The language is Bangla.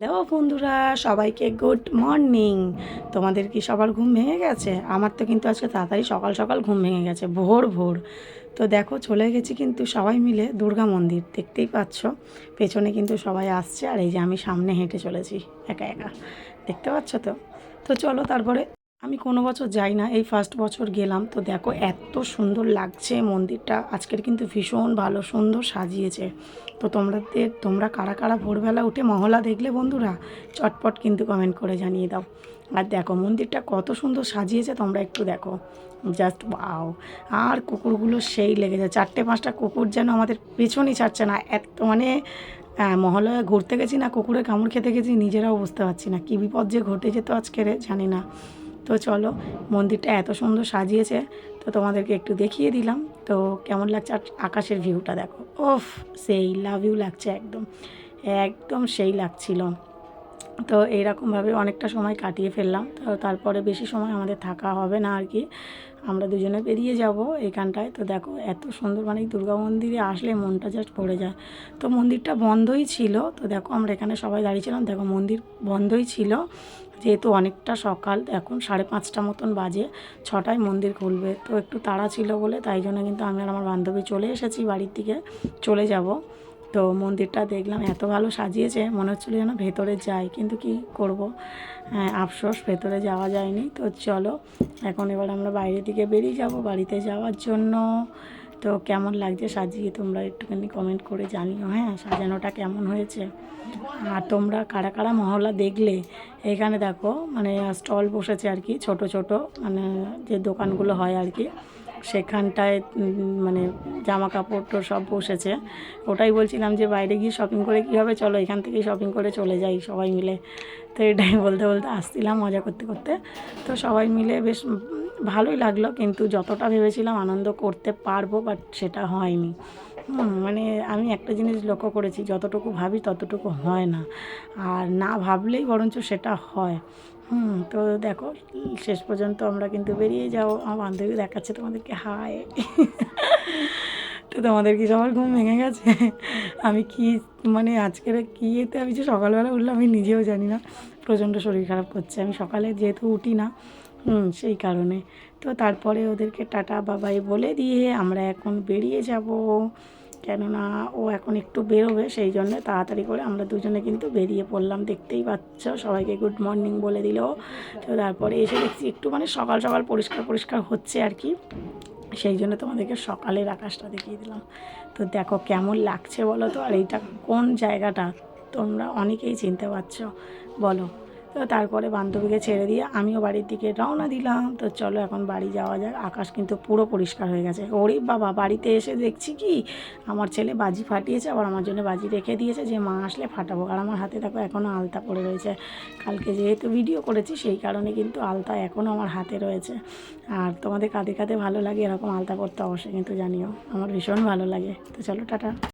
হ্যালো বন্ধুরা, সবাইকে গুড মর্নিং। তোমাদের কি সবার ঘুম ভেঙে গেছে? আমার তো কিন্তু আজকে তাড়াতাড়ি সকাল সকাল ঘুম ভেঙে গেছে, ভোর ভোর। তো দেখো, চলে গেছি কিন্তু সবাই মিলে দুর্গা মন্দির, দেখতেই পাচ্ছ। পেছনে কিন্তু সবাই আসছে, আর এই যে আমি সামনে হেঁটে চলেছি, একা একা। দেখতে পাচ্ছ তো? তো চলো তারপরে আমি কোনো বছর যাই না, এই ফার্স্ট বছর গেলাম। তো দেখো, এত সুন্দর লাগছে মন্দিরটা। আজকের কিন্তু ভীষণ ভালো, সুন্দর সাজিয়েছে। তো তোমাদের, তোমরা কারা কারা ভোরবেলা উঠে মহলা দেখলে বন্ধুরা, চটপট কিন্তু কমেন্ট করে জানিয়ে দাও। আর দেখো, মন্দিরটা কত সুন্দর সাজিয়েছে, তোমরা একটু দেখো। জাস্ট বাও আর কুকুরগুলো সেই লেগে যায়। চারটে পাঁচটা কুকুর যেন আমাদের পেছনই ছাড়ছে না। এত মানে মহালয়া ঘুরতে গেছি না কুকুরে কামড় খেতে গেছি, নিজেরাও বুঝতে পারছি না। কী বিপদ যে ঘটে যেত আজকের জানি না। তো চলো, মন্দিরটা এত সুন্দর সাজিয়েছে, তো তোমাদেরকে একটু দেখিয়ে দিলাম। তো কেমন লাগছে আর আকাশের ভিউটা দেখো। ওফ, সেই লাভ ইউ লাগছে একদম একদম সেই লাগছিল। তো এইরকমভাবে অনেকটা সময় কাটিয়ে ফেললাম। তো তারপরে বেশি সময় আমাদের থাকা হবে না আর কি আমরা দুজনে বেরিয়ে যাব এখানটায়। তো দেখো, এত সুন্দর মানে দুর্গা মন্দিরে আসলে মনটা জাস্ট পড়ে যায়। তো মন্দিরটা বন্ধই ছিল। তো দেখো, আমরা এখানে সবাই দাঁড়িয়েছিলাম। দেখো, মন্দির বন্ধই ছিল। যেহেতু অনেকটা সকাল, এখন সাড়ে পাঁচটা মতন বাজে। ছটায় মন্দির খুলবে। তো একটু তাড়া ছিল বলে তাই জন্য কিন্তু আমি আর আমার বান্ধবী চলে এসেছি বাড়ির দিকে। চলে যাব। তো মন্দিরটা দেখলাম এত ভালো সাজিয়েছে মনে হচ্ছিল যেন ভেতরে যাই কিন্তু কি করব? হ্যাঁ, আফসোস ভেতরে যাওয়া যায়নি। তো চলো এখন এবার আমরা বাইরের দিকে বেরিয়ে যাব বাড়িতে যাওয়ার জন্য। তো কেমন লাগছে সাজিয়ে তোমরা একটুখানি কমেন্ট করে জানিও হ্যাঁ সাজানোটা কেমন হয়েছে? আর তোমরা কারা কারা মহল্লা দেখলে? এখানে দেখো মানে স্টল বসেছে আর কি ছোট ছোট মানে যে দোকানগুলো হয় আর কি। সেখানটায় মানে জামা কাপড় তো সব বসেছে। ওটাই বলছিলাম যে বাইরে গিয়ে শপিং করে কী হবে? চলো এখান থেকেই শপিং করে চলে যাই সবাই মিলে। তো এটাই বলতে বলতে আসছিলাম মজা করতে করতে। তো সবাই মিলে বেশ ভালোই লাগল, কিন্তু যতটা ভেবেছিলাম আনন্দ করতে পারব বাট সেটা হয়নি। মানে আমি একটা জিনিস লক্ষ্য করেছি, যতটুকু ভাবি ততটুকু হয় না। আর না ভাবলেই বরঞ্চ সেটা হয়। হুম, তো দেখো, শেষ পর্যন্ত আমরা কিন্তু বেরিয়ে যাও আমার বান্ধবী দেখাচ্ছে তোমাদেরকে, হায়। তো তোমাদের কি সবার ঘুম ভেঙে গেছে? আমি কি মানে আজকের কী এতে আমি যে সকালবেলা উঠলাম, আমি নিজেও জানি না। প্রচণ্ড শরীর খারাপ করছে। আমি সকালে যেহেতু উঠি না হুম, সেই কারণে। তো তারপরে ওদেরকে টাটা, বাবাই বলে দিয়ে আমরা এখন বেরিয়ে যাব। কেননা ও এখন একটু বেরোবে, সেই জন্য তাড়াতাড়ি করে আমরা দুজনে কিন্তু বেরিয়ে পড়লাম। দেখতেই পাচ্ছ, সবাইকে গুড মর্নিং বলে দিল। তো তারপরে এসে দেখছি একটু মানে সকাল সকাল পরিষ্কার পরিষ্কার হচ্ছে আর কি। সেই জন্য তোমাদেরকে সকালের আকাশটা দেখিয়ে দিলাম। তো দেখো কেমন লাগছে বলো তো? আর এইটা কোন জায়গাটা? তোমরা অনেকেই চিনতে পারছ। বলো। তো তারপরে বান্ধবীকে ছেড়ে দিয়ে আমিও বাড়ির দিকে রওনা দিলাম। তো চলো এখন বাড়ি যাওয়া যাক। আকাশ কিন্তু পুরো পরিষ্কার হয়ে গেছে। ওরে বাবা, বাড়িতে এসে দেখছি কি? আমার ছেলে বাজি ফাটিয়েছে, আবার আমার জন্য বাজি রেখে দিয়েছে। যে মা আসলে ফাটাবো। আর আমার হাতে দেখো এখনও আলতা পড়ে রয়েছে। কালকে যেহেতু ভিডিও করেছি, সেই কারণে কিন্তু আলতা এখনও আমার হাতে রয়েছে। আর তোমাদের কাঁধে কাঁধে ভালো লাগে এরকম আলতা পরতে অবশ্যই কিন্তু জানিও। আমার ভীষণ ভালো লাগে। তো চলো, টাটা।